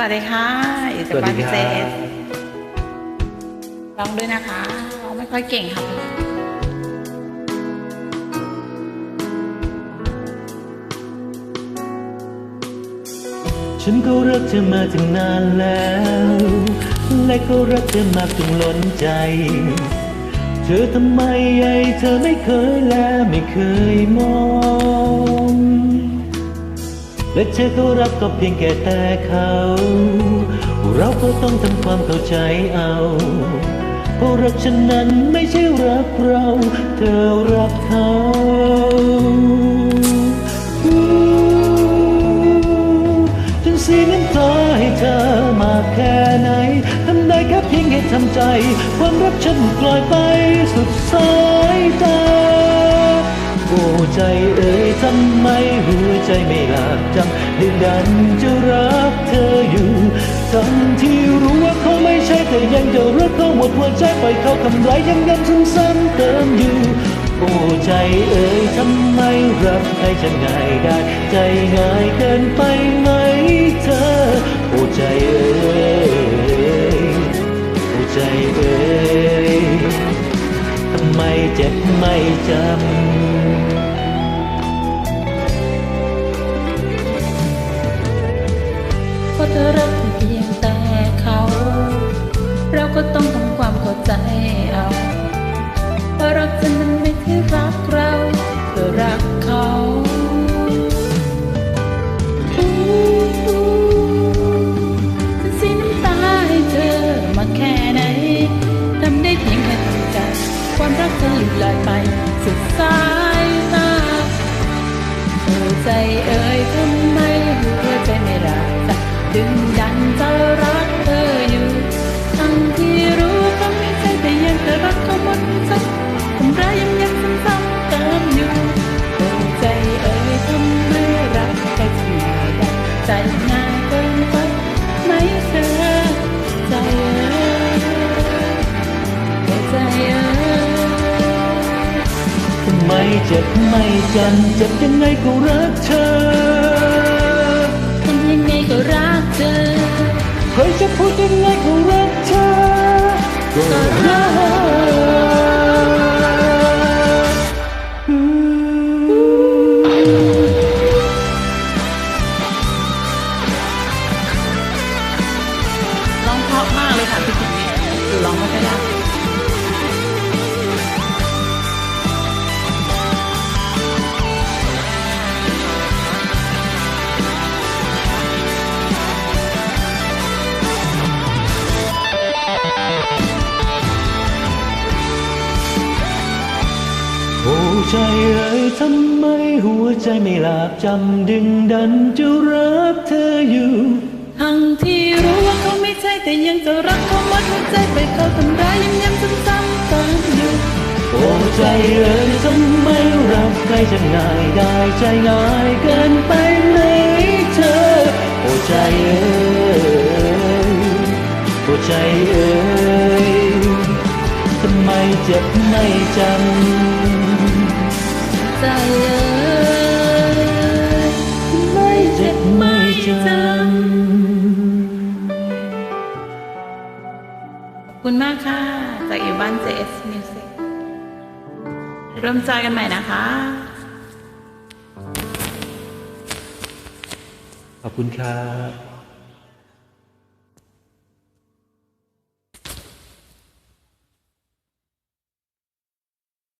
สวัสดีค่ะอยู่สจากวัสบ้าดีนคเจรับสร้องด้วยนะคะร้องไม่ค่อยเก่งค่ะฉันก็รักเธอมาถึงนานแล้ว และก็รักเธอมากจนล้นใจ เธอทำไมไอ้เธอไม่เคยแลไม่เคยมอง และเธอก็รักก็เพียงแค่แต่เขา เราก็ต้องทำความเข้าใจเอาเพราะรักฉันนั้นไม่ใช่รักเรา เธอรักเขาจนเสียน้ำตาให้เธอมาแค่ไหนทำได้แค่เพียงให้ทำใจ ความรักฉันปล่อยไปสุดสายตาโอ้ใจเอ ใจไม่หลับจำดึงดันจะรักเธออยู่ทั้งที่รู้ว่าเขาไม่ใช่แต่ยังจะรักเขาหมดหัวใจปล่อยเขาทำร้ายยังย้ำซ้ำเติมอยู่โอ้ใจเอ่ยทำไมรับใครจะง่ายได้ ใจง่ายเกินไปไหมเธอโอ้ใจเอ่ยโอ้ใจเอ่ยทำไมเจ็บไม่จำ ใจเอ่ยทำไมหัวใจไม่รักจะดึงดันจะรักเธออยู่ทั้งที่รู้เขาไม่ใช่แต่ยังจะรักเขาหมดใจทำร้ายยังยังซ้ำๆเติมอยู่เออใจเอ่ยทำไมรักแค่เสียดายใจง่ายเกินไปไหมเธอใจเอ่ยใจเอ่ย ไม่เจ็บไม่จำเจ็บยังไงก็รักเธอ โอ้ใจเอ่ยทำไมหัวใจไม่หลับจำดึงดันจะรักเธออยู่ ทั้งที่รู้ว่าเขาไม่ใช่แต่ยังจะรักเขาหมดหัวใจไปเขาทำร้ายย้ำย้ำซ้ำๆเติมอยู่ โอ้ใจเอ่ยทำไมรับใครจะง่ายได้ใจง่ายเกินไปไหมเธอ โอ้ใจเอ่ยโอ้ใจเอ่ยทำไมเจ็บไม่จำ ใจเอ่ยไม่เจ็บไม่จำขอบคุณมากค่ะ จากอยู่บ้าน JS Music ร่วมจอยกันใหม่นะคะ ขอบคุณครับ